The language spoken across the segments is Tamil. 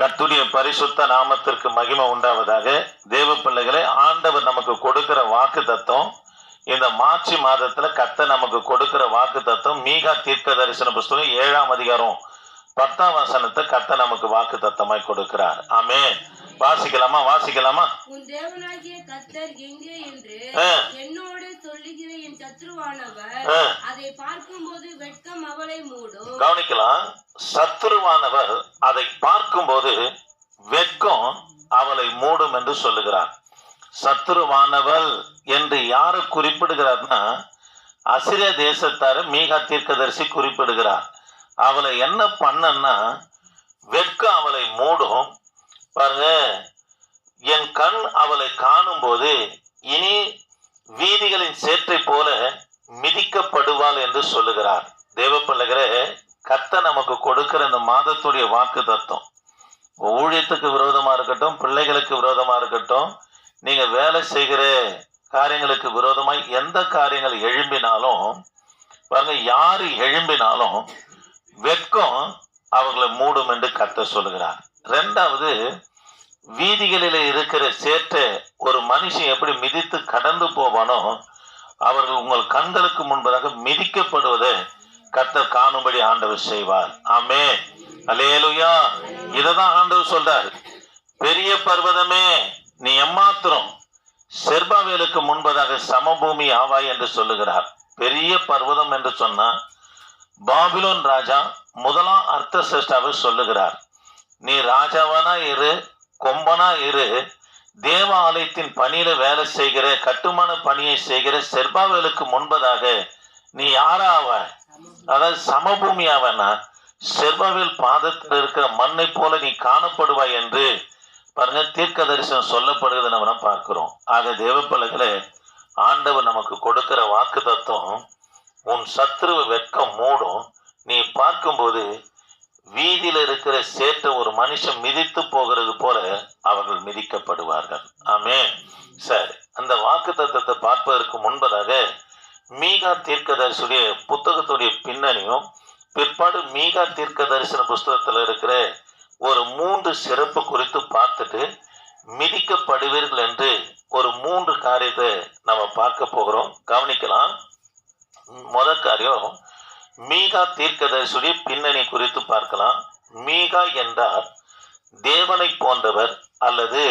கர்த்துடைய பரிசுத்த நாமத்திற்கு மகிமை உண்டாவதாக தேவ பிள்ளைகளை ஆண்டவர் நமக்கு கொடுக்கிற வாக்கு தத்துவம் இந்த மார்ச் மாதத்துல கத்த நமக்கு கொடுக்கிற வாக்கு தத்துவம் மீகா தீர்க்க தரிசன புஸ்தகம் ஏழாம் அதிகாரம் பத்தாம் வசனத்தை கத்த நமக்கு வாக்கு தத்தமாய் கொடுக்கிறார். ஆமே வாசிக்கலாமா வாசிக்கலாமா? உன் தேவனாகிய கர்த்தர் எங்கே என்று. என்னோடு சொல்லுகிற என் சத்ருவானவர். அதை பார்க்கும்போது வெட்கம் அவளை மூடும். கவனிக்கலாம். சத்துருவானவர் அதை பார்க்கும்போது வெட்கம் அவளை மூடும் என்று சொல்லுகிறார். சத்துருவானவள் என்று யாரு குறிப்பிடுகிறார்னா அசிரிய தேசத்தார மீகா தீர்க்கதரிசி குறிப்பிடுகிறார். அவளை என்ன பண்ணன்னா வெட்கம் அவளை மூடும். பாருங்க. என் கண் அவளை காணும் போது இனி வீதிகளின் சேற்றை போல மிதிக்கப்படுவாள் என்று சொல்லுகிறார். தேவ பிள்ளைகளே கத்த நமக்கு கொடுக்கிற இந்த மாதத்துடைய வாக்கு தத்துவம். ஊழியத்துக்கு விரோதமா இருக்கட்டும் பிள்ளைகளுக்கு விரோதமா இருக்கட்டும் நீங்க வேலை செய்கிற காரியங்களுக்கு விரோதமாய் எந்த காரியங்கள் எழும்பினாலும் பாருங்க யாரு எழும்பினாலும் வெட்கம் அவர்களை மூடும் என்று கத்த சொல்லுகிறார். ரெண்டாவது வீதிகளில் இருக்கிற சேற்றை ஒரு மனுஷன் எப்படி மிதித்து கடந்து போவானோ அவர்கள் உங்கள் கண்களுக்கு முன்பதாக மிதிக்கப்படுவதை கர்த்தர் காணும்படி ஆண்டவர் செய்வார். ஆமே அலேலுயா இததான் ஆண்டவர் சொல்றார். பெரிய பர்வதமே நீ எம்மாத்திரம் செர்பாவேலுக்கு முன்பதாக சமபூமி ஆவாய் என்று சொல்லுகிறார். பெரிய பர்வதம் என்று சொன்னா பாபிலோன் ராஜா முதலாம் அர்த்த சிரஷ்டாவை சொல்லுகிறார். நீ ராஜாவனா இரு கொம்பனா இரு. தேவாலயத்தின் பணியில வேலை செய்கிற கட்டுமான பணியை செய்கிற செர்பாவேலுக்கு முன்பதாக நீ யாராவ அதாவது சமபூமி ஆவனா செர்பாவேல் பாதத்தில் இருக்கிற மண்ணை போல நீ காணப்படுவாய் என்று பாருங்க தீர்க்க தரிசனம் சொல்லப்படுகிறது நம்ம பார்க்கிறோம். ஆக தேவப்பலகளை ஆண்டவர் நமக்கு கொடுக்கிற வாக்கு தத்துவம் உன் சத்ருவ வெட்கம் மூடும். நீ பார்க்கும்போது வீதியில் இருக்கிற சேற்றை ஒரு மனுஷன் மிதித்து போகிறது போல அவர்கள் மிதிக்கப்படுவார்கள். ஆமே சரி அந்த வாக்கு தத்துவத்தை பார்ப்பதற்கு முன்பதாக மீகா தீர்க்கதரிசுடைய புத்தகத்துடைய பின்னணியும் பிற்பாடு மீகா தீர்க்க தரிசன புஸ்தகத்தில் இருக்கிற ஒரு மூன்று சிறப்பு குறித்து பார்த்துட்டு மிதிக்கப்படுவீர்கள் என்று ஒரு மூன்று காரியத்தை நம்ம பார்க்க போகிறோம். கவனிக்கலாம். முதல் காரியம் மீகா தீர்க்கதரிசுடைய பின்னணி குறித்து பார்க்கலாம். மீகா என்றால் தேவனை போன்றவர் அல்லது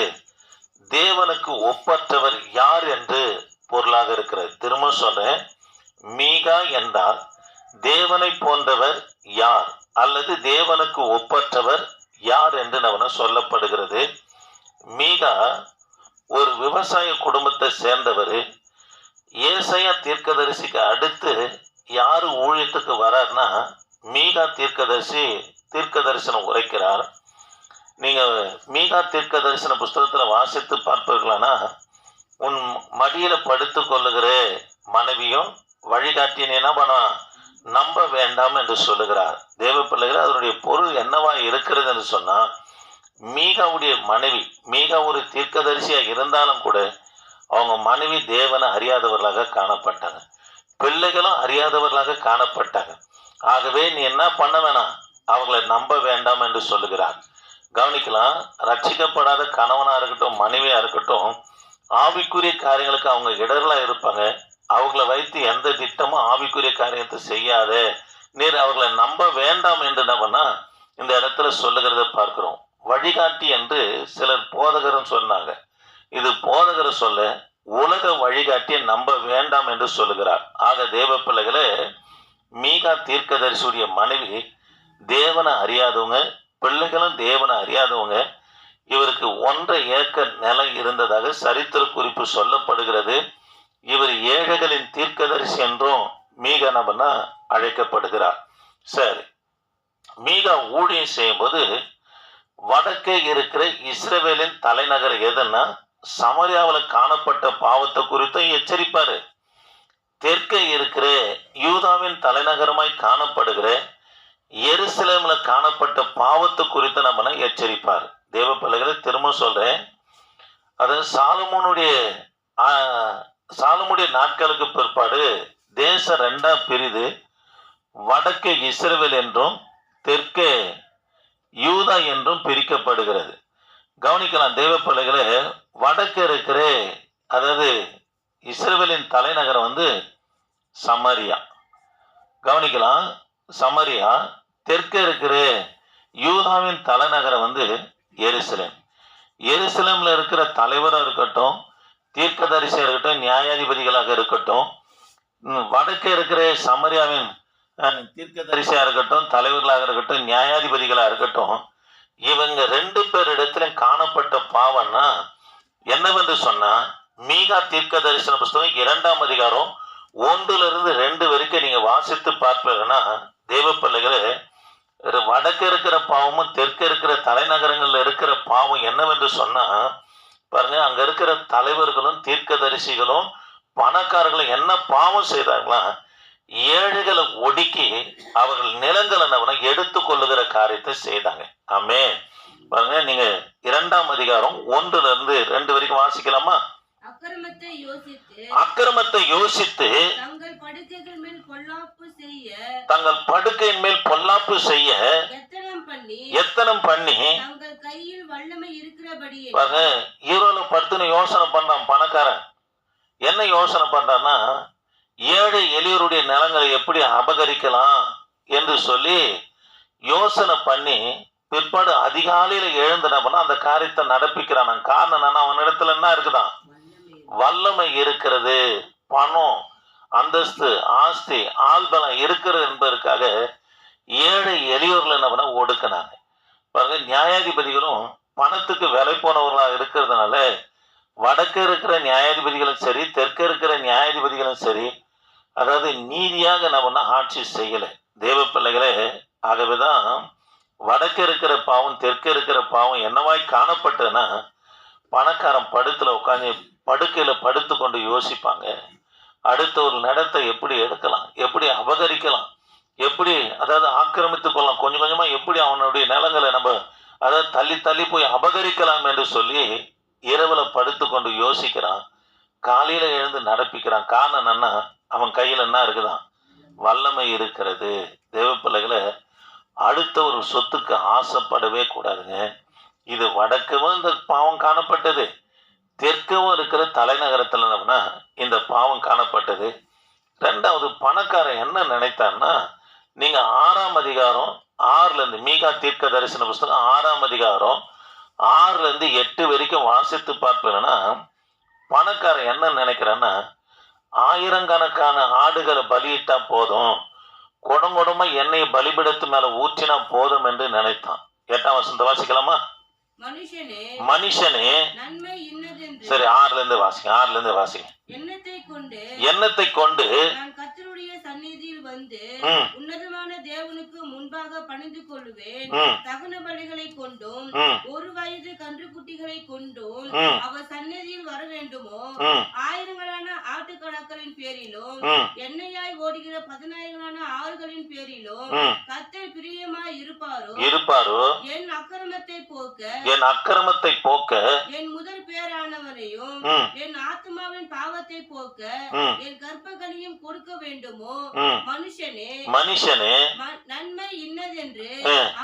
தேவனுக்கு ஒப்பற்றவர் யார் என்று பொருளாக இருக்கிறது. திரும்ப சொல்றேன் மீகா என்றால் தேவனை போன்றவர் யார் அல்லது தேவனுக்கு ஒப்பற்றவர் யார் என்று நம்ம சொல்லப்படுகிறது. மீகா ஒரு விவசாய குடும்பத்தை சேர்ந்தவர். ஏசையா தீர்க்கதரிசிக்கு அடுத்து யாரு ஊழியத்துக்கு வரார்னா மீகா தீர்க்கதரிசி தீர்க்க தரிசனம் உரைக்கிறார். நீங்கள் மீகா தீர்க்க தரிசன புஸ்தகத்தில் வாசித்து பார்ப்பீர்களானா உன் மடியில் படுத்து கொள்ளுகிற மனைவியும் வழிகாட்டியன் என்ன பண்ணா நம்ப வேண்டாம் என்று சொல்லுகிறார். தேவ பிள்ளைகள் அதனுடைய பொருள் என்னவா இருக்கிறது என்று சொன்னால் மீகாவுடைய மனைவி மீகா ஒரு தீர்க்கதரிசியாக இருந்தாலும் கூட அவங்க மனைவி தேவனை அறியாதவர்களாக காணப்பட்டாங்க பிள்ளைகளும் அறியாதவர்களாக காணப்பட்டாங்க ஆகவே நீ என்ன பண்ண வேணாம்? அவங்களை நம்ப வேண்டாம் என்று சொல்லுகிறார். கவனிக்கலாம் ரட்சிக்கப்படாத கணவனா இருக்கட்டும் மனைவியா இருக்கட்டும் ஆவிக்குரிய காரியங்களுக்கு அவங்க இடர்களா இருப்பாங்க. அவங்கள வைத்து எந்த திட்டமும் ஆவிக்குரிய காரியத்தை செய்யாத. நீர் அவர்களை நம்ப வேண்டாம் என்று என்ன பண்ணா இந்த இடத்துல சொல்லுகிறத பார்க்கிறோம். வழிகாட்டி என்று சிலர் போதகரும் சொன்னாங்க. இது போதகர் சொல்ல உலக வழிகாட்டியை நம்ப வேண்டாம் என்று சொல்லுகிறார். ஆக தேவ பிள்ளைகளே மீகா தீர்க்கதரிசியுடைய மனைவி தேவனை அறியாதவங்க பிள்ளைகளும் தேவனை அறியாதவங்க இவருக்கு ஒன்றரை ஏக்கர் நிலம் இருந்ததாக சரித்திர குறிப்பு சொல்லப்படுகிறது. இவர் ஏழைகளின் தீர்க்கதரிசி என்றும் மீகா நபனா அழைக்கப்படுகிறார். சரி. மீகா ஊழியம் செய்யும்போது வடக்கே இருக்கிற இஸ்ரேவேலின் தலைநகர் எதுன்னா சமரியாவில் காணப்பட்ட பாவத்தை குறித்தும் எச்சரிப்பாரு. தெற்கே இருக்கிற யூதாவின் தலைநகரமாய் காணப்படுகிற எருசலேம்ல காணப்பட்ட பாவத்தை குறித்து நம்ம எச்சரிப்பார். தேவ பிள்ளைகளை திரும்ப சொல்றேன். அது சாலமோனுடைய சாலமுடைய நாட்களுக்கு பிற்பாடு தேசம் ரெண்டா பிரிது வடக்கே இஸ்ரவேல் என்றும் தெற்கே யூதா என்றும் பிரிக்கப்படுகிறது. கவனிக்கலாம் தெய்வ பிள்ளைகளே வடக்கு இருக்கிற அதாவது இஸ்ரேலின் தலைநகரம் வந்து சமரியா. கவனிக்கலாம் சமரியா தெற்கே இருக்கிற யூதாவின் தலைநகரம் வந்து எருசலேம். எருசலேமில் இருக்கிற தலைவராக இருக்கட்டும் தீர்க்கதரிசியாக இருக்கட்டும் நியாயாதிபதிகளாக இருக்கட்டும் வடக்கே இருக்கிற சமரியாவின் தீர்க்க தீர்க்கதரிசியாக இருக்கட்டும் தலைவர்களாக இருக்கட்டும் நியாயாதிபதிகளாக இருக்கட்டும் இவங்க ரெண்டு பேர் இடத்துல காணப்பட்ட பாவம்னா என்னவென்று சொன்னா மீகா தீர்க்க தரிசன புஸ்தகம் இரண்டாம் அதிகாரம் ஒன்றுல இருந்து ரெண்டு வரைக்கும் நீங்க வாசித்து பார்ப்பீங்கன்னா தேவ பிள்ளைகளே ஒரு வடக்கு இருக்கிற பாவமும் தெற்கு இருக்கிற தலைநகரங்கள்ல இருக்கிற பாவம் என்னவென்று சொன்னா பாருங்க அங்க இருக்கிற தலைவர்களும் தீர்க்கதரிசிகளும் பணக்காரர்களும் என்ன பாவம் செய்தாங்களா ஏழைகளை ஒடுக்கி அவர்கள் நிலங்களை நவன எடுத்து கொள்ளுகிற காரியத்தை செய்தாங்க. ஆமே பாருங்க நீங்க இரண்டாம் அதிகாரம் ஒன்றுல இருந்து ரெண்டு வரைக்கும் வாசிக்கலாமா? அக்கிரமத்தை யோசித்து தங்கள் படுக்கைகள் மேல் பொல்லாப்பு செய்ய தங்கள் படுக்கையின் மேல் பொல்லாப்பு செய்ய எத்தனம் பண்ணி எத்தனம் பண்ணி தங்கள் கையில் வல்லமை இருக்கிறபடியே. பாருங்க ஹீரோல படுத்துன்னு யோசனை பண்றான் பணக்காரன். என்ன யோசனை பண்றான்னா ஏழை எளியோருடைய நிலங்களை எப்படி அபகரிக்கலாம் என்று சொல்லி யோசனை பண்ணி பிற்பாடு அதிகாலையில எழுந்தனப்பனா அந்த காரியத்தை நடப்பிக்கிறான் காரணம் என்னன்னா அவனிடத்துல என்ன இருக்குதான்? வல்லமை இருக்கிறது பணம் அந்தஸ்து ஆஸ்தி ஆள்பலம் இருக்கிறது என்பதற்காக ஏழை எளியோர்கள் என்ன பண்ண ஒடுக்கினாங்க. பாருங்க நியாயாதிபதிகளும் பணத்துக்கு விலை போனவர்களாக இருக்கிறதுனால வடக்கு இருக்கிற நியாயாதிபதிகளும் சரி தெற்கு இருக்கிற நியாயாதிபதிகளும் சரி அதாவது நீதியாக நம்ம ஆட்சி செய்யலை. தேவ பிள்ளைகளே ஆகவேதான் வடக்கு இருக்கிற பாவம் தெற்கு இருக்கிற பாவம் என்னவாய் காணப்பட்டதுன்னா பணக்காரன் படுத்துல உட்காந்து படுக்கையில படுத்து கொண்டு யோசிப்பாங்க. அடுத்த ஒரு நடத்தை எப்படி எடுக்கலாம்? எப்படி அபகரிக்கலாம்? எப்படி அதாவது ஆக்கிரமித்து கொள்ளலாம்? கொஞ்சம் கொஞ்சமா எப்படி அவனுடைய நிலங்களை நம்ம அதாவது தள்ளி தள்ளி போய் அபகரிக்கலாம் என்று சொல்லி இரவுல படுத்து கொண்டு யோசிக்கிறான். காலையில எழுந்து நடப்பிக்கிறான். காரணம் என்னன்னா அவன் கையில் என்ன இருக்குதான்? வல்லமை இருக்கிறது. தேவ பிள்ளைகளை அடுத்த ஒரு சொத்துக்கு ஆசைப்படவே கூடாதுங்க. இது வடக்கவும் இந்த பாவம் காணப்பட்டது. தெற்கவும் இருக்கிற தலைநகரத்தில் என்னன்னா இந்த பாவம் காணப்பட்டது. ரெண்டாவது பணக்காரன் என்ன நினைத்தான்னா நீங்கள் ஆறாம் அதிகாரம் ஆறுலேருந்து மீகா தீர்க்க தரிசன புஸ்தகம் ஆறாம் அதிகாரம் ஆறுலேருந்து எட்டு வரைக்கும் வாசித்து பார்ப்பேன்னா பணக்காரன் என்ன நினைக்கிறான்னா ஆயிரக்கணக்கான ஆடுகளை பலியிட்டா போதும். குடம் குடமா எண்ணெய் பலிபிடத்து மேல ஊற்றினா போதும் என்று நினைத்தான். எட்டாம் வசந்த வாசிக்கலாமா? மனுஷனே சரி ஆறுல இருந்து வாசிங்க ஆறுல இருந்து வாசிங்க. எண்ணத்தை கொண்டு நான் கர்த்தருடைய சந்நிதியில் வந்து உன்னதமான தேவனுக்கு முன்பாக பணிந்து கொள்வேன் தகன பலிகளை கொண்டும் ஒரு வயது கன்றுக்குட்டிகளை கொண்டும் ம், அவர் சந்நிதியில் வர வேண்டுமோ? ஆயிரங்களான ஆட்டுக்கணக்களின் பேரிலும் எண்ணெயாய் ஓடுகிற பதினாயிரங்களான ஆறுகளின் பேரிலும் ம். கர்த்தர் பிரியமாய் இருப்பாரோ? இருப்பாரோ? என் அக்கிரமத்தை போக்க என் அக்கிரமத்தை போக்க என் முதல் பேரானவரையும் என் ஆத்மாவின் பாவத்தை போக்க என் கற்பகனையும் கொடுக்க வேண்டுமோ. மனுஷனே மனுஷனே. நன்மை இன்னதென்று.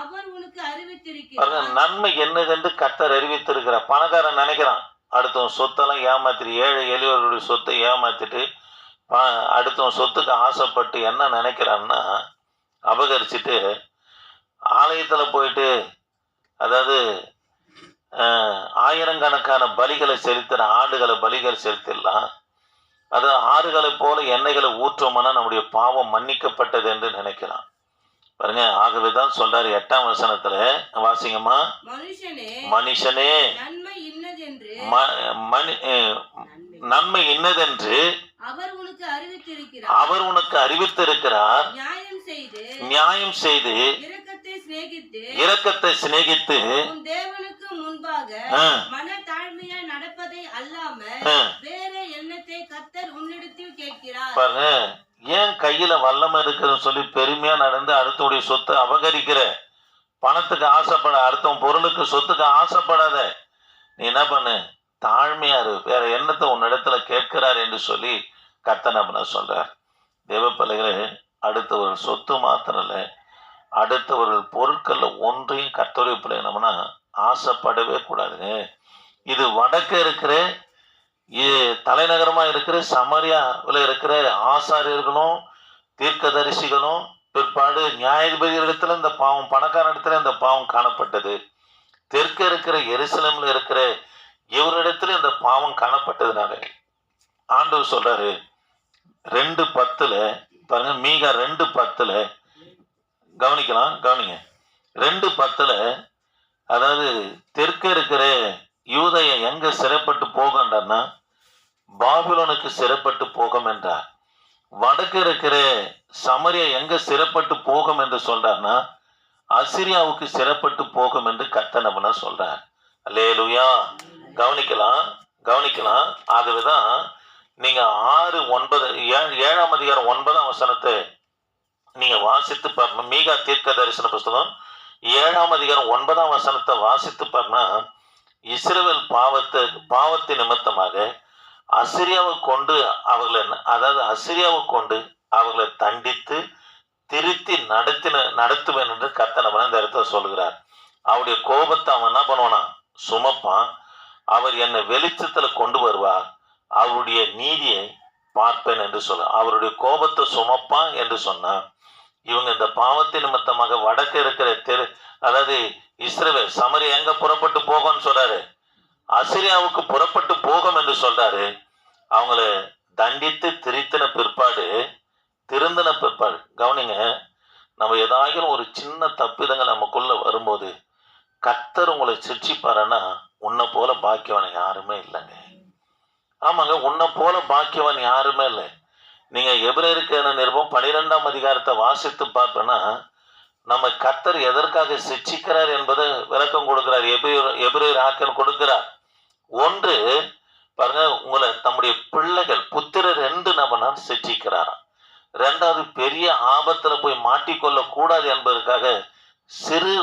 அவர் உனக்கு அறிவித்திருக்கிறார். நன்மை என்னதென்று கத்தர் அறிவித்திருக்கிற பணக்காரன் நினைக்கிறான். அடுத்தவன் சொத்தெல்லாம் ஏமாத்திட்டு ஏழை எளியவர்களுடைய சொத்தை ஏமாத்திட்டு அடுத்தவன் சொத்துக்கு ஆசைப்பட்டு என்ன நினைக்கிறான்னா அபகரிச்சுட்டு ஆலயத்துல போயிட்டு அதாவது ஆயிரக்கணக்கான பலிகளை செலுத்துற ஆடுகளை பலிகள் செலுத்திடலாம். அது ஆறுகளை போல எண்ணெய்களை ஊற்றுமானா நம்முடைய பாவம் மன்னிக்கப்பட்டது என்று நினைக்கிறான். பாருங்க ஆகவே தான் சொல்றாரு எட்டாம் வசனத்துல வாசிங்கம்மா. மனுஷனே மனுஷனே நன்மை இன்னதென்று அவர் உனக்கு அறிவித்திருக்கிறார். அவர் உனக்கு அறிவித்திருக்கிறார். நியாயம் செய்து நியாயம் செய்து இரக்கத்தை சிநேகித்து இரக்கத்தை சிநேகித்து உன் தேவனுக்கு முன்பாக மன தாழ்மையாய் நடப்பதை அல்லாம வேற எண்ணத்தை கத்தர் உன்னிடத்தில் கேட்கிறார். பாருங்க ஏன் கையில வல்லமை இருக்குதுன்னு சொல்லி பெருமையா நடந்து அடுத்தவுடைய சொத்தை அபகரிக்கிற? பணத்துக்கு ஆசைப்பட அடுத்தவன் பொருளுக்கு சொத்துக்கு ஆசைப்படாத. நீ என்ன பண்ணு? தாழ்மையா இரு. வேற எண்ணத்தை உன்னிடத்துல கேட்கிறார் என்று சொல்லி கத்தனை அப்படின்னு சொல்கிறார் தேவ அடுத்தவர்கள் அடுத்த ஒரு சொத்து மாத்திரம் இல்லை அடுத்தவர்கள் பொருட்களில் ஒன்றையும் கத்தோடைய பிள்ளைனோம்னா ஆசைப்படவே கூடாதுங்க. இது வடக்கே இருக்கிற தலைநகரமாக இருக்கிற சமரியாவில் இருக்கிற ஆசாரியர்களும் தீர்க்கதரிசிகளும் பிற்பாடு நியாயாதிபதிகளிடத்துல இந்த பாவம் பணக்கார இடத்துல இந்த பாவம் காணப்பட்டது. தெற்க இருக்கிற எருசலமில் இருக்கிற இவரிடத்துல இந்த பாவம் காணப்பட்டதுனால. ஆண்டவர் சொல்றாரு ரெண்டு பத்துல பாருங்க மீகா ரெண்டு பத்துல கவனிக்கலாம் கவனிங்க. ரெண்டு பத்துல அதாவது தெற்க இருக்கிற யூதைய எங்க சிறைப்பட்டு போகண்டன்னா பாபிலோனுக்கு சிறைப்பட்டு போகும் என்றார். வடக்கு இருக்கிற சமரியா எங்க சிறைப்பட்டு போகும் என்று சொல்றார்னா அசிரியாவுக்கு சிறப்பட்டு போகும் என்று கத்தனம்னா சொல்றார். அல்லேலுயா. கவனிக்கலாம் கவனிக்கலாம். ஆகவேதான் நீங்க ஆறு ஒன்பது ஏழாம் அதிகாரம் ஒன்பதாம் வசனத்தை நீங்க வாசித்து பார்க்கணும். மீகா தீர்க்க தரிசன புஸ்தகம். ஏழாம் அதிகாரம் ஒன்பதாம் வசனத்தை வாசித்து பார்க்கனா இஸ்ரேல் பாவத்தை பாவத்தை நிமித்தமாக அசிரியாவை கொண்டு அவர்களை அதாவது அசிரியாவை கொண்டு அவர்களை தண்டித்து திருத்தி நடத்தின நடத்துவேன் என்று கத்தனவன் இந்த இடத்துல சொல்லுகிறார். அவருடைய கோபத்தை அவன் என்ன பண்ணுவானா? சுமப்பான். அவர் என்னை வெளிச்சத்துல கொண்டு வருவார். அவருடைய நீதியை பார்ப்பேன் என்று சொல்ல அவருடைய கோபத்தை சுமப்பான் என்று சொன்னா இவங்க இந்த பாவத்தின் நிமித்தமாக வடக்கு இருக்கிற தெரு அதாவது இஸ்ரேல் சமரி எங்க புறப்பட்டு போகும்னு சொல்றாரு. அசிரியாவுக்கு புறப்பட்டு போகும் என்று சொல்றாரு. அவங்கள தண்டித்து திரித்தின பிற்பாடு திருந்தின பிற்பாடு. கவனிங்க நம்ம ஏதாயிலும் ஒரு சின்ன தப்பிதங்க நமக்குள்ள வரும்போது கத்தர் உங்களை சிரிச்சிப்பாருன்னா உன்னை போல பாக்கியவன் யாருமே இல்லைங்க. ஆமாங்க உன்னை போல பாக்கியவன் யாருமே இல்லை. நீங்க எபிரேருக்கு நிருபம்? பனிரெண்டாம் அதிகாரத்தை வாசித்து பார்ப்பேன்னா நம்ம கத்தர் எதற்காக சிச்சிக்கிறார் என்பதை விளக்கம் கொடுக்கிறார். எபிரேர் எபிரேர் ஆக்கன் கொடுக்கிறார். ஒன்று பாருங்க உங்களை தம்முடைய பிள்ளைகள் புத்திரர் ரெண்டு நம்ம சிச்சிக்கிறாராம் ரெண்டாவது பெரிய ஆபத்துல போய் மாட்டிக்கொள்ள கூடாது என்பதற்காக சிறு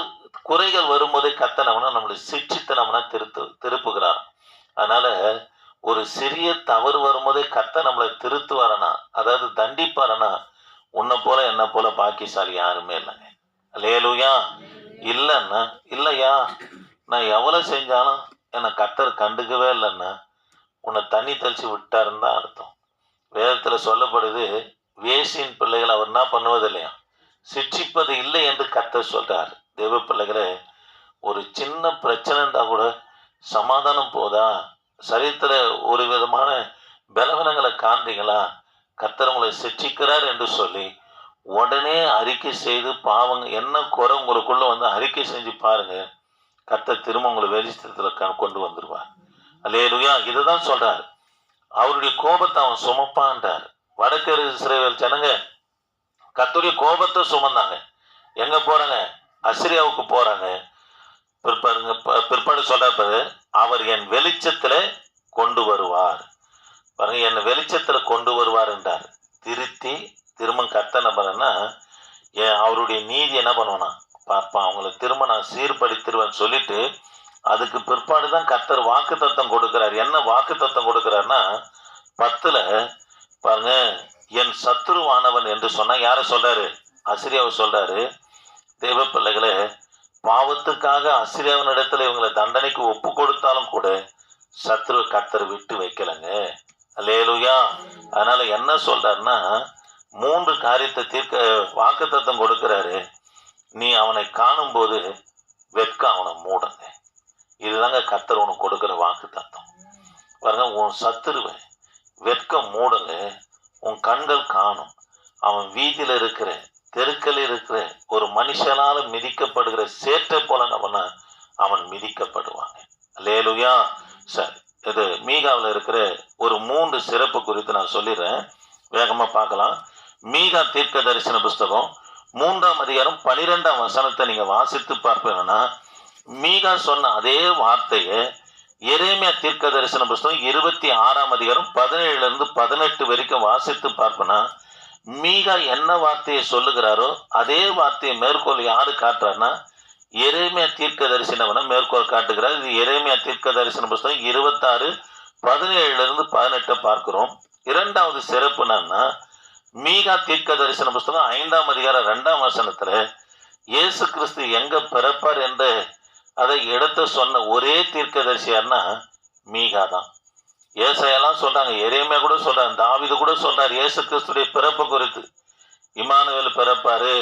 குறைகள் வரும்போதே கத்தனவனா நம்மளை சிச்சித்து நம்மனா திருத்து திருப்புகிறார் அதனால ஒரு சிறிய தவறு வரும்போதே கத்த நம்மளை திருத்துவாரனா அதாவது தண்டிப்பாரனா உன்னை போல என்ன போல பாக்கியசாலி யாருமே இல்லைங்க. லேலுயா இல்லைன்னா இல்லையா. நான் எவ்வளோ செஞ்சாலும் என்னை கத்தர் கண்டுக்கவே இல்லைன்னா உன்னை தண்ணி தெளிச்சு விட்டாருன்னு தான் அர்த்தம். வேதத்தில் சொல்லப்படுது வேசியின் பிள்ளைகள் அவர் என்ன பண்ணுவது இல்லையா? சிட்சிப்பது இல்லை என்று கத்தர் சொல்கிறார் தேவ பிள்ளைகளே ஒரு சின்ன பிரச்சனை இருந்தால் கூட சமாதானம் போதா? சரீரத்தில் ஒரு விதமான பலவீனங்களை காண்றீங்களா? கர்த்தர் உங்களை சிட்சிக்கிறார் என்று சொல்லி உடனே அறிக்கை செய்து பாவங்க என்ன குறை உங்களுக்குள்ளே வந்து அறிக்கை செஞ்சு பாருங்க. கர்த்தர் திரும்ப உங்களை வெளிச்சத்தில் கொண்டு வந்துருவார். அல்லேலுயா இதுதான் சொல்கிறார் அவருடைய கோபத்தை அவன் சுமப்பான்றார். வடக்கு சிறைவேல் ஜனங்க கத்துடைய கோபத்தை சுமந்தாங்க. எங்க போறாங்க? அசிரியாவுக்கு போறாங்க. பிற்பாடுங்க பிற்பாடு சொல்றாரு அவர் என் வெளிச்சத்தில் கொண்டு வருவார். பாருங்க என்னை வெளிச்சத்தில் கொண்டு வருவார் என்றார். திருத்தி திரும்ப கத்த என்ன பண்ணனா ஏன் அவருடைய நீதி என்ன பண்ணுவானா பார்ப்பான் அவங்கள திரும்ப நான் சீர்படுத்திடுவேன் சொல்லிட்டு அதுக்கு பிற்பாடு தான் கத்தர் வாக்கு தத்தம் கொடுக்கிறார். என்ன வாக்கு தத்தம் கொடுக்கிறார்னா பத்துல பாருங்க என் சத்துருவானவன் என்று சொன்னா யார சொல்றாரு? அசிரியாவை சொல்றாரு தேவ பிள்ளைகளை பாவத்துக்காக அசிரியாவின் இடத்துல இவங்களை தண்டனைக்கு ஒப்பு கொடுத்தாலும் கூட சத்ரு கத்தர் விட்டு வைக்கலங்க. அல்லேலுயா. அதனால என்ன சொல்றாருன்னா மூன்று காரியத்தை தீர்க்க வாக்குத்தத்தம் கொடுக்கிறாரு. நீ அவனை காணும்போது வெட்க அவனை மூடுங்க. இதுதாங்க கத்தர் உனக்கு கொடுக்கிற வாக்கு தத்துவம் பாருங்க உன் சத்துருவை வெட்கம் மூடுங்க. உன் கண்கள் காணும். அவன் வீதியில இருக்கிற தெருக்கள் இருக்கிற ஒரு மனுஷனால மிதிக்கப்படுகிற சேற்றை போல நம்ம அவன் மிதிக்கப்படுவாங்க. லேலுயா சரி இது மீகாவில் இருக்கிற ஒரு மூன்று சிறப்பு குறித்து நான் சொல்லிடுறேன். வேகமாக பார்க்கலாம். மீகா தீர்க்க தரிசன புஸ்தகம் மூன்றாம் அதிகாரம் பனிரெண்டாம் வசனத்தை நீங்கள் வாசித்து பார்ப்பீங்கன்னா மீகா சொன்ன அதே வார்த்தையை எரேமியா தீர்க்க தரிசன புஸ்தகம் இருபத்தி ஆறாம் அதிகாரம் பதினேழுலேருந்து பதினெட்டு வரைக்கும் வாசித்து பார்ப்பேன்னா மீகா என்ன வார்த்தையை சொல்லுகிறாரோ அதே வார்த்தையை மேற்கோள் யாரு காட்டுறாருன்னா எரேமியா தீர்க்க தரிசனவனை மேற்கோள் காட்டுகிறார். இது எரேமியா தீர்க்க தரிசன புஸ்தகம் இருபத்தாறு பதினேழுல இருந்து பதினெட்டை பார்க்கிறோம். இரண்டாவது சிறப்பு என்னன்னா மீகா தீர்க்க தரிசன புஸ்தகம் ஐந்தாம் அதிகாரம் ரெண்டாம் வசனத்துல இயேசு கிறிஸ்து எங்க பிறப்பார் என்று அதை எடுத்து சொன்ன ஒரே தீர்க்கதரிசி யாருன்னா மீகா தான். ஏசையெல்லாம் சொல்றாங்க எரேமியா கூட சொல்றாங்க தாவீது கூட சொல்றாரு இயேசு கிறிஸ்துடைய பிறப்பு குறித்து. இமானுவேல் பிறப்பாரு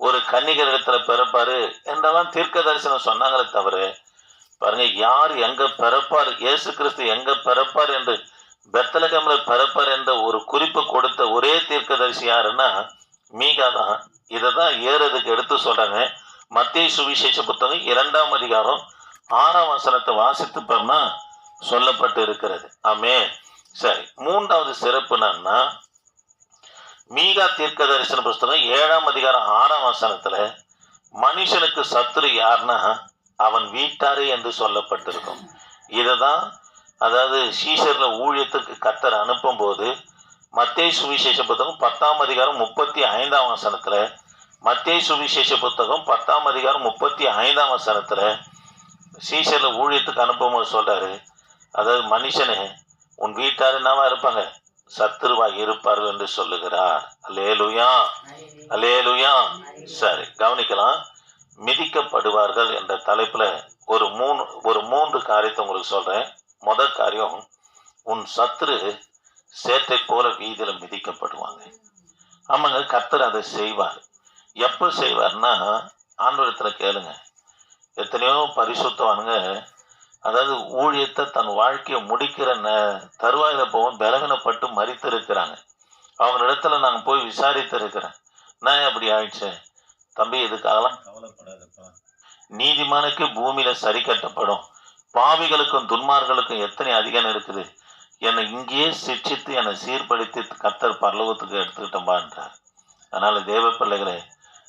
ஒரு கன்னிகர் இடத்துல பிறப்பாரு என்றெல்லாம் தீர்க்க தரிசனம் சொன்னாங்களே தவிர பாருங்க யார் எங்க பிறப்பார் இயேசு கிறிஸ்து எங்க பிறப்பார் என்று பெத்தலகம்ல பிறப்பார் என்ற ஒரு குறிப்பு கொடுத்த ஒரே தீர்க்கதரிசி யாருன்னா மீகா தான். இதை தான் ஏறதுக்கு எடுத்து சொல்றாங்க. மத்திய சுவிசேஷ புத்தகம் இரண்டாம் அதிகாரம் ஆறாம் வசனத்தை வாசித்து பாருன்னா சொல்லப்பட்டு இருக்கிறது ஆமே சரி மூன்றாவது சிறப்பு என்னன்னா மீகா தீர்க்க தரிசன புஸ்தகம் ஏழாம் அதிகாரம் ஆறாம் வசனத்துல மனுஷனுக்கு சத்துரு யாருன்னா அவன் வீட்டாரே என்று சொல்லப்பட்டிருக்கும். இதை தான் அதாவது சீஷர்ல ஊழியத்துக்கு கத்தர் அனுப்பும் போது மத்திய சுவிசேஷ புத்தகம் பத்தாம் அதிகாரம் முப்பத்தி ஐந்தாம் வசனத்தில் மத்திய சுவிசேஷ புத்தகம் பத்தாம் அதிகாரம் முப்பத்தி ஐந்தாம் வசனத்தில் சீஷர்ல ஊழியத்துக்கு அனுப்பும்போது சொல்றாரு அதாவது மனுஷனு உன் வீட்டார் என்னவா இருப்பாங்க? சத்துருவா இருப்பார்கள் என்று சொல்லுகிறார். அலேலுயா அலேலுயா சரி கவனிக்கலாம். மிதிக்கப்படுவார்கள் என்ற தலைப்புல ஒரு மூணு ஒரு மூன்று காரியத்தை உங்களுக்கு சொல்றேன். முதல் காரியம் உன் சத்துரு சேற்றை போல வீதியில மிதிக்கப்படுவாங்க. ஆமாங்க கத்தர் அதை செய்வார். எப்போ செய்வார்னா ஆண்டவரத்துல கேளுங்க. எத்தனையோ பரிசுத்தவானுங்க அதாவது ஊழியத்தை தன் வாழ்க்கையை முடிக்கிற ந தருவாயில் போவோம் பலகனப்பட்டு மறித்து இருக்கிறாங்க அவங்க இடத்துல நாங்கள் போய் விசாரித்து இருக்கிறேன் நான் அப்படி ஆயிடுச்சு? தம்பி இதுக்காகலாம் கவலைப்படாதப்பா. நீதிமானுக்கு பூமியில சரி கட்டப்படும். பாவிகளுக்கும் துன்மார்களுக்கும் எத்தனை அதிகம் இருக்குது? என்னை இங்கேயே சிக்ஷித்து என்னை சீர்படுத்தி கத்தர் பரலோகத்துக்கு எடுத்துக்கிட்டோம்பான்றார் அதனால் தேவ பிள்ளைகளே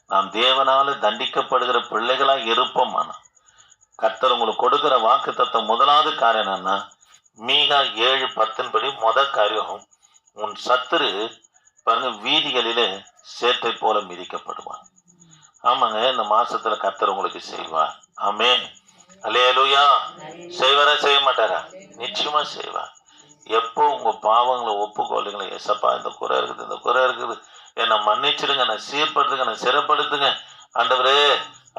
நாம் தேவனால் தண்டிக்கப்படுகிற பிள்ளைகளாக இருப்போம் ஆனால் கர்த்தர் உங்களுக்கு கொடுக்கிற வாக்கு தத்துவம் முதலாவது காரியம் என்னன்னா மீகா ஏழு பத்தின்படி படி காரியம் உன் சத்துரு பாருங்க வீதிகளிலே சேற்றை போல மிதிக்கப்படுவான் ஆமாங்க இந்த மாசத்துல கர்த்தர் உங்களுக்கு செய்வார். ஆமே அலையலுயா செய்வாரா செய்ய மாட்டாரா? நிச்சயமா செய்வார். எப்போ உங்க பாவங்களை ஒப்புக்கொள்ளுங்களேன் எசப்பா இந்த குறை இருக்குது இந்த குறை இருக்குது. என்னை மன்னிச்சிடுங்க நான் சீர்படுத்துங்க நான் சிறப்படுத்துங்க. ஆண்டவரே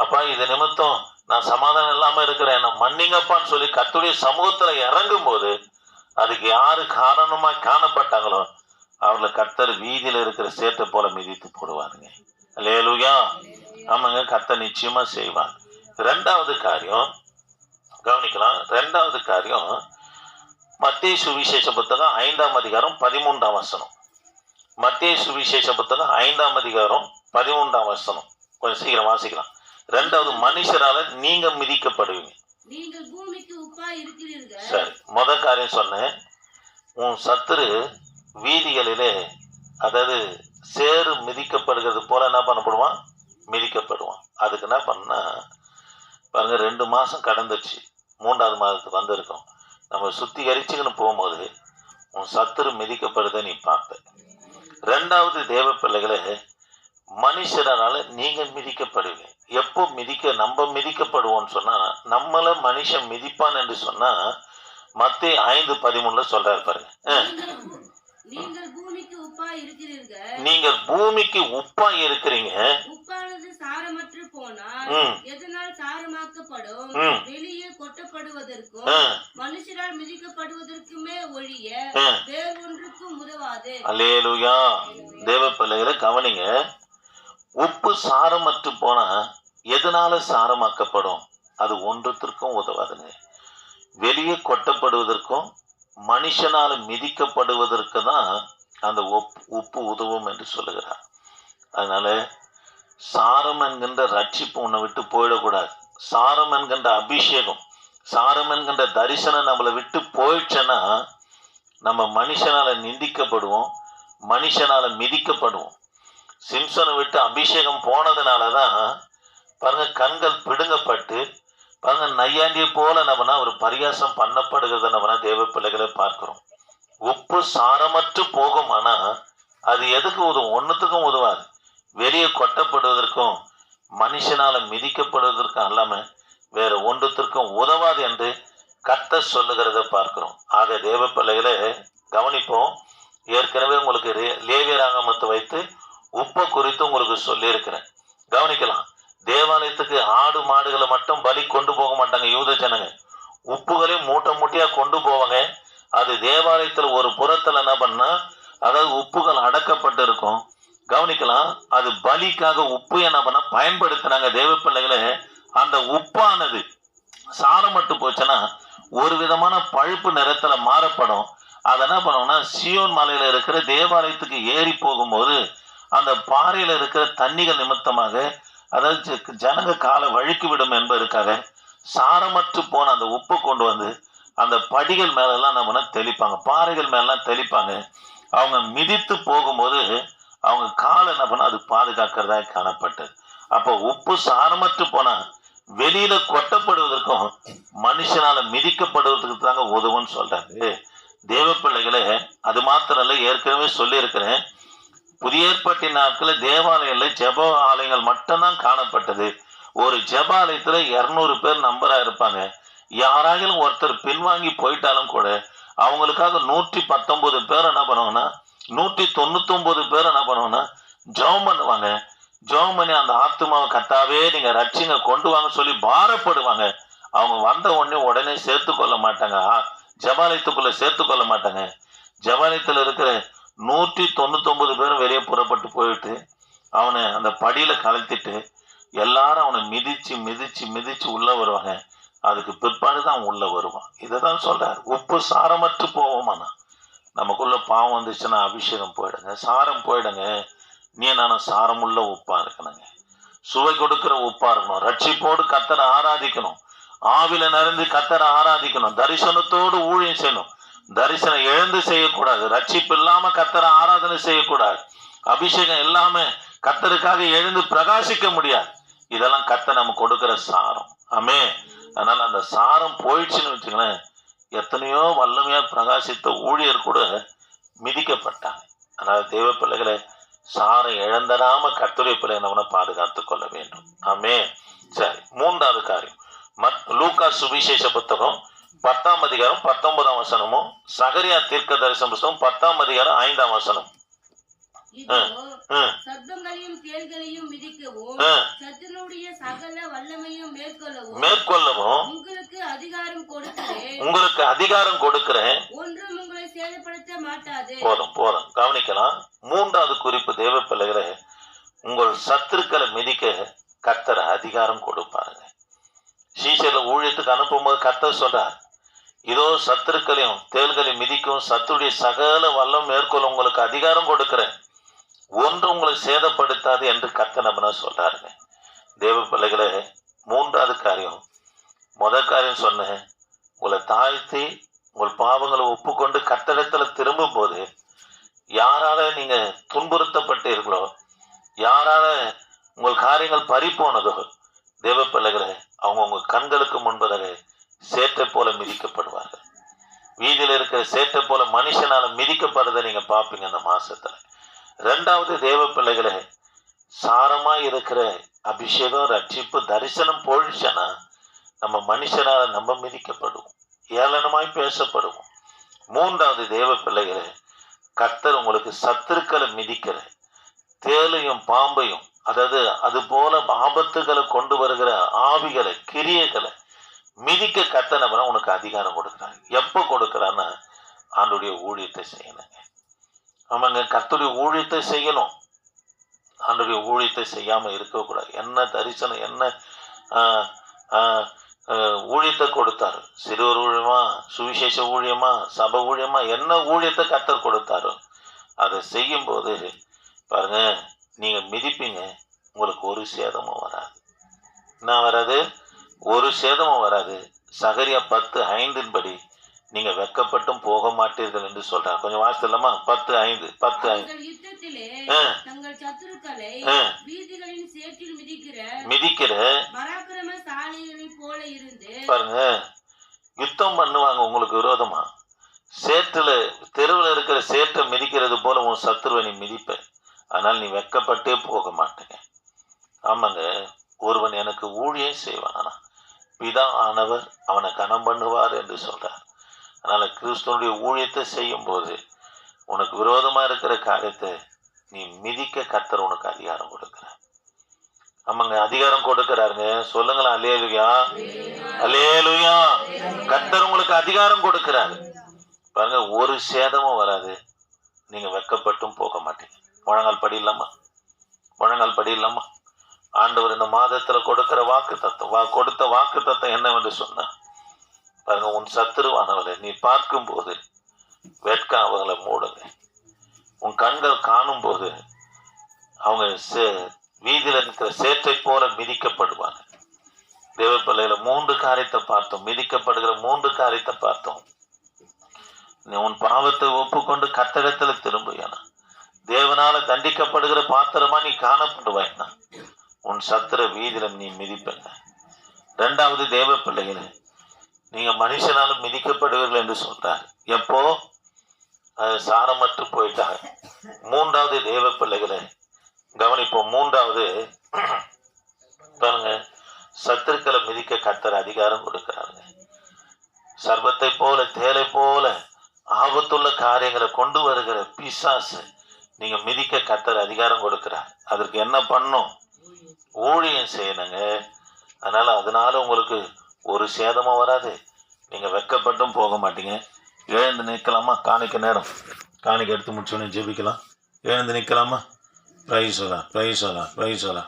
அப்பா இது நிமித்தம் நான் சமாதானம் இல்லாம இருக்கிற என்ன மன்னிங்கப்பான்னு சொல்லி கத்துடைய சமூகத்துல இறங்கும் போது அதுக்கு யாரு காரணமா காணப்பட்டாங்களோ அவர்களை கத்தர் வீதியில இருக்கிற சேட்டை போல மிதித்து போடுவாருங்க. லேலுயா ஆமாங்க கத்தர் நிச்சயமா செய்வார். ரெண்டாவது காரியம் கவனிக்கலாம். ரெண்டாவது காரியம் மத்திய சுவிசேஷ புத்தகம் ஐந்தாம் அதிகாரம் பதிமூன்றாம் வசனம். மத்திய சுவிசேஷ புத்தகம் ஐந்தாம் அதிகாரம் பதிமூன்றாம் வசனம். கொஞ்சம் சீக்கிரம் வாசிக்கலாம். ரெண்டாவது மனுஷரால நீங்க மிதிக்கப்படுவீங்க. நீங்கள் பூமிக்கு உப்பா இருக்கிறீர்கள். சரி முத காரியம் சொன்னேன். உன் சத்துரு வீதிகளிலே அதாவது சேறு மிதிக்கப்படுகிறது போல என்ன பண்ணப்படுவான்? மிதிக்கப்படுவான். அதுக்கு என்ன பண்ணா பாருங்க ரெண்டு மாசம் கடந்துச்சு. மூன்றாவது மாதத்துக்கு வந்திருக்கோம். நம்ம சுத்திகரிச்சுக்கின்னு போகும்போது உன் சத்துரு மிதிக்கப்படுதை நீ பார்ப்ப. ரெண்டாவது தேவ பிள்ளைகளே மனுஷரால நீங்க மிதிக்கப்படுவீங்க. எப்போ மிதிக்க நம்ம மிதிக்கப்படுவோம்னு சொன்னா நம்மள மனுஷன் மிதிப்பான் என்று சொன்னா மத்திய ஐந்து பதிமூணுல சொல்றாரு பாருங்க. நீங்கள் நீங்கள் பூமிக்கு உப்பா இருக்கிறீர்கள். நீங்கள் பூமிக்கு உப்பா இருக்கிறீங்க. உப்பானது சாரமற்று போனால். எதனால் சாரமாக்கப்படும்? ம். வெளியே கொட்டப்படுவதற்கும் அஹ், மனுஷரால் மிதிக்கப்படுவதற்குமே ஒழிய அஹ். வேறொன்றுக்கும் உதவாது. அல்லேலூயா. தேவ பிள்ளைகளை கவனிங்க. உப்பு சாரமற்று போனா எதனால சாரமாக்கப்படும்? அது ஒன்றுத்திற்கும் உதவாதுங்க. வெளியே கொட்டப்படுவதற்கும் மனுஷனால் மிதிக்கப்படுவதற்கு தான் அந்த உப் உப்பு உதவும் என்று சொல்லுகிறார். அதனால சாரம் என்கின்ற ரட்சிப்பு உன்னை விட்டு போயிடக்கூடாது. சாரம் என்கின்ற அபிஷேகம் சாரம் என்கின்ற தரிசனம் நம்மளை விட்டு போயிடுச்சுன்னா நம்ம மனுஷனால நிந்திக்கப்படுவோம் மனுஷனால மிதிக்கப்படுவோம். சிம்சனை விட்டு அபிஷேகம் போனதுனால தான் பாருங்க கண்கள் பிடுங்கப்பட்டு பாருங்க நையாண்டியை போல நம்மனா ஒரு பரியாசம் பண்ணப்படுகிறது நம்மனா தேவ பிள்ளைகளை பார்க்கிறோம். உப்பு சாரமற்று போகும் ஆனால் அது எதுக்கு உதவும்? ஒன்றுத்துக்கும் உதவாது. வெளியே கொட்டப்படுவதற்கும் மனுஷனால மிதிக்கப்படுவதற்கும் அல்லாம வேற ஒன்றுத்திற்கும் உதவாது என்று கத்த சொல்லுகிறத பார்க்கிறோம். ஆக தேவ பிள்ளைகளை கவனிப்போம். ஏற்கனவே உங்களுக்கு லேவியராங்கமத்தை வைத்து உப்பை குறித்து உங்களுக்கு சொல்லியிருக்கிறேன். கவனிக்கலாம் தேவாலயத்துக்கு ஆடு மாடுகளை மட்டும் பலி கொண்டு போக மாட்டாங்க யூத ஜனங்க. உப்புகளையும் மூட்டை மூட்டையாக கொண்டு போவாங்க. அது தேவாலயத்தில் ஒரு புறத்தில் என்ன பண்ணா அதாவது உப்புகள் அடக்கப்பட்டு இருக்கும் கவனிக்கலாம் அது பலிக்காக உப்பு என்ன பண்ண பயன்படுத்தினாங்க தேவ பிள்ளைகளை. அந்த உப்பானது சாரமட்டு போச்சுன்னா ஒரு விதமான பழுப்பு நிறத்தில் மாறப்படும். அதை என்ன பண்ணோம்னா சியோன் மலையில் இருக்கிற தேவாலயத்துக்கு ஏறி போகும்போது அந்த பாறையில் இருக்கிற தண்ணிகள் நிமித்தமாக அதாவது ஜனங்க காலை வழுக்கி விடும் என்பதற்காக சாரமற்று போன அந்த உப்பு கொண்டு வந்து அந்த படிகள் மேலெல்லாம் நம்ம தெளிப்பாங்க. பாறைகள் மேலாம் தெளிப்பாங்க. அவங்க மிதித்து போகும்போது அவங்க காலை என்ன பண்ண அது பாதுகாக்கிறதா காணப்பட்டது. அப்போ உப்பு சாரமற்று போனால் வெளியில கொட்டப்படுவதற்கும் மனுஷனால மிதிக்கப்படுவதற்கு தாங்க உதவுன்னு சொல்றாங்க தேவ பிள்ளைகளே அது மாத்திரம் இல்லை ஏற்கனவே சொல்லியிருக்கிறேன். புதிய ஏற்பாட்டின் நாட்களில் தேவாலயங்கள்ல ஜெப ஆலயங்கள் மட்டும்தான் காணப்பட்டது. ஒரு ஜப ஆலயத்துல இருநூறு பேர் நம்பரா இருப்பாங்க. யாராகிலும் ஒருத்தர் பின்வாங்கி போயிட்டாலும் கூட அவங்களுக்காக நூற்றி பத்தொன்பது பேர் என்ன பண்ணுவாங்கன்னா நூற்றி தொண்ணூத்தொன்பது பேர் என்ன பண்ணுவாங்கன்னா ஜெபம் பண்ணுவாங்க. ஜெபம் பண்ணி அந்த ஆத்துமாவை கத்தாவே நீங்க ரட்சிங்க கொண்டு வாங்க சொல்லி பாரப்படுவாங்க. அவங்க வந்த உடனே உடனே சேர்த்து கொள்ள மாட்டாங்க ஜபாலயத்துக்குள்ள சேர்த்து கொள்ள மாட்டாங்க. ஜபாலயத்தில் இருக்கிற நூற்றி தொண்ணூத்தொம்பது பேரும் வெளியே புறப்பட்டு போயிட்டு அவனை அந்த படியில கலத்திட்டு எல்லாரும் அவனை மிதிச்சு மிதிச்சு மிதிச்சு உள்ள வருவாங்க. அதுக்கு பிற்பாடு தான் அவன் உள்ள வருவான். இதை தான் சொல்கிறார் உப்பு சாரமற்று போவோமாண்ணா நமக்குள்ள பாவம் வந்துச்சுன்னா அபிஷேகம் போயிடுங்க. சாரம் போயிடுங்க. நீ நானும் சாரமுள்ள உப்பா இருக்கணுங்க. சுவை கொடுக்குற உப்பா இருக்கணும். ரட்சிப்போடு கத்தரை ஆராதிக்கணும். ஆவில நிறைந்து கத்தரை ஆராதிக்கணும். தரிசனத்தோடு ஊழியம் செய்யணும். தரிசனம் எழுந்து செய்யக்கூடாது. ரட்சிப்பு இல்லாம கத்தரை ஆராதனை செய்யக்கூடாது. அபிஷேகம் இல்லாம கத்தருக்காக எழுந்து பிரகாசிக்க முடியாது. இதெல்லாம் கத்த நம்ம கொடுக்கிற சாரம். ஆமே அதனால அந்த சாரம் போயிடுச்சுன்னு வச்சுங்களேன் எத்தனையோ வல்லமையா பிரகாசித்த ஊழியர் கூட மிதிக்கப்பட்டாங்க. அதனால தெய்வ பிள்ளைகளை சாரம் இழந்தராம கத்துரை பிள்ளை நம்மளை பாதுகாத்து கொள்ள வேண்டும். ஆமே சரி மூன்றாவது காரியம். மத் லூக்கா சுவிசேஷ புத்தகம் பத்தாம் அதிகாரம் பத்தொன்பதாம் வசனமும் சகரியா தீர்க்க தரிசன புத்தகம் பத்தாம் அதிகாரம் ஐந்தாம் வசனம். இதோ ம், சர்ப்பங்களையும் தேள்களையும் மிதிக்கவும் ம். சத்துனுடைய சகல வல்லமையும் மேற்கொள்ளவும் மேற்கொள்ளவும் உங்களுக்கு அதிகாரம் கொடுக்கிறேன். உங்களுக்கு அதிகாரம் கொடுக்கிறேன். ஒன்றும் உங்களை சேதப்படுத்த மாட்டாது. போதும் போதும். கவனிக்கலாம். மூன்றாவது குறிப்பு தேவ பிள்ளைகளே உங்கள் சத்துருக்களை மிதிக்க கத்தர் அதிகாரம் கொடுப்பாருங்க. சீசர்ல ஊழியத்துக்கு அனுப்பும்போது கத்தர் சொல்றார் இதோ சத்துருக்களையும் தேள்களையும் மிதிக்கும் சத்துடைய சகல வல்லம் மேற்கொள்ள உங்களுக்கு அதிகாரம் கொடுக்கிறேன். ஒன்று உங்களை சேதப்படுத்தாது என்று கத்தனம்னா சொல்றாருங்க. தேவ பிள்ளைகளை மூன்றாவது காரியம். முதல் காரியம் சொன்னேன். உங்களை தாழ்த்தி உங்கள் பாவங்களை ஒப்புக்கொண்டு கத்தடத்துல திரும்பும் போது யாரால நீங்க துன்புறுத்தப்பட்டீர்களோ யாரால உங்கள் காரியங்கள் பறி போனதோ தேவ பிள்ளைகளை அவங்க உங்க கண்களுக்கு முன்பதாக சேற்றை போல மிதிக்கப்படுவார்கள். வீதியில் இருக்கிற சேற்றை போல மனுஷனால் மிதிக்கப்படுறதை நீங்கள் பார்ப்பீங்க இந்த மாதத்தில் ரெண்டாவது தேவ பிள்ளைகளை சாரமாக இருக்கிற அபிஷேகம் ரட்சிப்பு தரிசனம் போயிடுச்சுன்னா நம்ம மனுஷனால் நம்ம மிதிக்கப்படுவோம். ஏளனமாய் பேசப்படுவோம். மூன்றாவது தேவ பிள்ளைகளை கத்தர் உங்களுக்கு சத்துருக்களை மிதிக்கிற தேலையும் பாம்பையும் அதாவது அது போல ஆபத்துகளை கொண்டு வருகிற ஆவிகளை கிரியைகளை மிதிக்க கத்தனவன உனக்கு அதிகாரம் கொடுக்குறாங்க எப்போ கொடுக்குறான்னா ஆண்டுடைய ஊழியத்தை செய்யணுங்க ஆமாங்க கத்துடைய ஊழியத்தை செய்யணும். ஆண்டுடைய ஊழியத்தை செய்யாமல் இருக்கக்கூடாது. என்ன தரிசனம் என்ன ஊழியத்தை கொடுத்தாரு. சிறுவர் ஊழியமா சுவிசேஷ ஊழியமா சபை ஊழியமா என்ன ஊழியத்தை கத்தர் கொடுத்தாரோ அதை செய்யும்போது பாருங்க நீங்கள் மிதிப்பீங்க உங்களுக்கு ஒரு சேதமும் வராது. என்ன வராது? ஒரு சேதமும் வராது. சகரியா பத்து ஐந்தின் படி நீங்க வெக்கப்பட்டும் போக மாட்டீர்கள் என்று சொல்றாங்க. கொஞ்சம் வாசித்தலாமா பத்து ஐந்து பத்து ஐந்து. மிதிக்கிற பாருங்க. யுத்தம் பண்ணுவாங்க உங்களுக்கு விரோதமா? சேற்றுல தெருவில் இருக்கிற சேற்றை மிதிக்கிறது போல உன் சத்துருவை நீ மிதிப்ப. அதனால் நீ வெக்கப்பட்டே போக மாட்டேங்க. ஆமாங்க. ஒருவன் எனக்கு ஊழியம் செய்வானா பிதா ஆனவர் அவனை கனம் பண்ணுவார் என்று சொல்கிறார் அதனால் கிறிஸ்துவனுடைய ஊழியத்தை செய்யும் போது உனக்கு விரோதமாக இருக்கிற காரியத்தை நீ மிதிக்க கத்தர் உனக்கு அதிகாரம் கொடுக்குற ஆமாங்க அதிகாரம் கொடுக்கிறாருங்க. சொல்லுங்களேன் அலேலுயா அலேலுயா கத்தர் உங்களுக்கு அதிகாரம் கொடுக்கிறாரு. பாருங்க ஒரு சேதமும் வராது. நீங்க வெக்கப்பட்டும் போக மாட்டீங்க. முழங்கால் படியில்லாமா முழங்கால் படியில்லாமா ஆண்டவர் இந்த மாதத்துல கொடுக்கிற வாக்கு தத்துவம் வா கொடுத்த வாக்கு தத்துவம் என்னவென்று சொன்ன பாருங்க உன் சத்துருவானவர்களை நீ பார்க்கும்போது வெட்க அவங்களை மூடுங்க. உன் கண்கள் காணும் போது அவங்க சே- வீதியில இருக்கிற சேற்றை போல மிதிக்கப்படுவாங்க. தேவப்பிள்ளையில மூன்று காரியத்தை பார்த்தோம் மிதிக்கப்படுகிற மூன்று காரியத்தை பார்த்தோம். நீ உன் பாவத்தை ஒப்புக்கொண்டு கத்தடத்துல திரும்புயானா தேவனால தண்டிக்கப்படுகிற பாத்திரமா நீ காணப்படுவாய்னா? உன் சத்திர வீதியில் நீ மிதிப்பங்க ரெண்டாவது தேவ பிள்ளைகளே நீங்கள் மனுஷனாலும் மிதிக்கப்படுவீர்கள் என்று சொல்கிறார் எப்போ? அது சாரமற்று போயிட்டாங்க மூன்றாவது தேவ பிள்ளைகளே கவனிப்போம் மூன்றாவது பாருங்க சத்துருக்களை மிதிக்க கத்தர் அதிகாரம் கொடுக்குறாருங்க. சர்வத்தை போல தேலை போல ஆபத்துள்ள காரியங்களை கொண்டு வருகிற பிசாசு நீங்க மிதிக்க கத்தர் அதிகாரம் கொடுக்கிறார். அதற்கு என்ன பண்ணும்? ஊழியம் செய்யணுங்க. அதனால் அதனால உங்களுக்கு ஒரு சேதமும் வராது. நீங்கள் வெக்கப்பட்டும் போக மாட்டீங்க. எழுந்து நிற்கலாமா காணிக்க நேரம். காணிக்க எடுத்து முடிச்சோடனே ஜெபிக்கலாம். எழுந்து நிற்கலாமா பிரைசோலா பிரைசோலா பிரைசோலா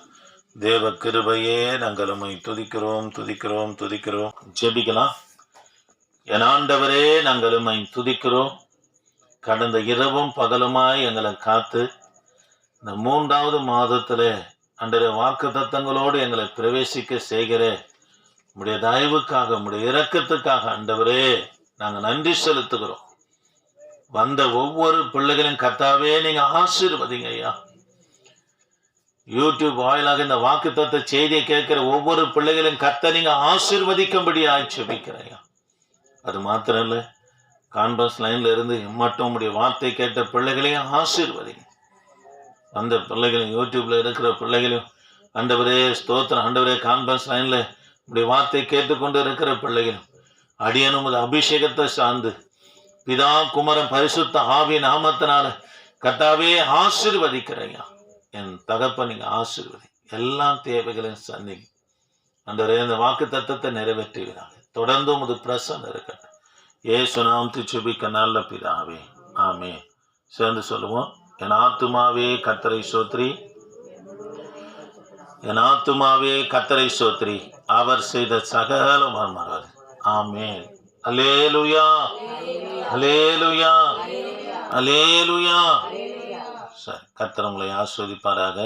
தேவ கிருபையே நாங்கள் உம்மை துதிக்கிறோம் துதிக்கிறோம் துதிக்கிறோம். ஜெபிக்கலாம். எனாண்டவரே நாங்கள் உம்மை துதிக்கிறோம். கடந்த இரவும் பகலுமாய் எங்களை காத்து இந்த மூன்றாவது மாதத்தில் அன்றைய வாக்கு தத்தங்களோடு எங்களை பிரவேசிக்க செய்கிற உடைய தயவுக்காக உடைய இரக்கத்துக்காக அண்டவரே நாங்கள் நன்றி செலுத்துகிறோம். வந்த ஒவ்வொரு பிள்ளைகளையும் கத்தாவே நீங்க ஆசீர்வதிங்க ஐயா. யூடியூப் வாயிலாக இந்த வாக்கு தத்த செய்தியை கேட்கிற ஒவ்வொரு பிள்ளைகளையும் கத்த நீங்க ஆசீர்வதிக்கும்படியாய் செபிக்கிறேன் ஐயா. அது மாத்திரம் இல்லை கான்பரன்ஸ் லைன்ல இருந்து மட்டும் உடைய வார்த்தை கேட்ட பிள்ளைகளையும் ஆசீர்வதிங்க. அந்த பிள்ளைகளையும் யூடியூப்ல இருக்கிற பிள்ளைகளையும் ஆண்டவரே ஸ்தோத்திரம். ஆண்டவரே கான்பரன்ஸ் லைன்ல இப்படி வார்த்தை கேட்டுக்கொண்டு இருக்கிற பிள்ளைகளும் அடியனும் அபிஷேகத்தை சார்ந்து பிதா குமரன் பரிசுத்த ஆவி நாமத்தினால கத்தாவே ஆசிர்வதிக்கிறையா. என் தகப்ப நீங்க ஆசிர்வதி. எல்லா தேவைகளையும் சந்திங்க ஆண்டவரே இந்த வாக்கு தத்துவத்தை நிறைவேற்றுகிறாங்க தொடர்ந்து உமது பிரசன் இருக்கட்டும். ஏசு சுனாம் சுபிக்க நல்ல பிதாவே. ஆமே சேர்ந்து சொல்லுவோம். என் ஆத்துமாவே கத்தரை சோத்ரி. என் ஆத்துமாவே கத்தரை சோத்ரி. அவர் செய்த சகல மர்மராது ஆமேன். அலேலுயா அலேலுயா அலேலுயா சரி கத்திரங்களை ஆஸ்வதிப்பாராக.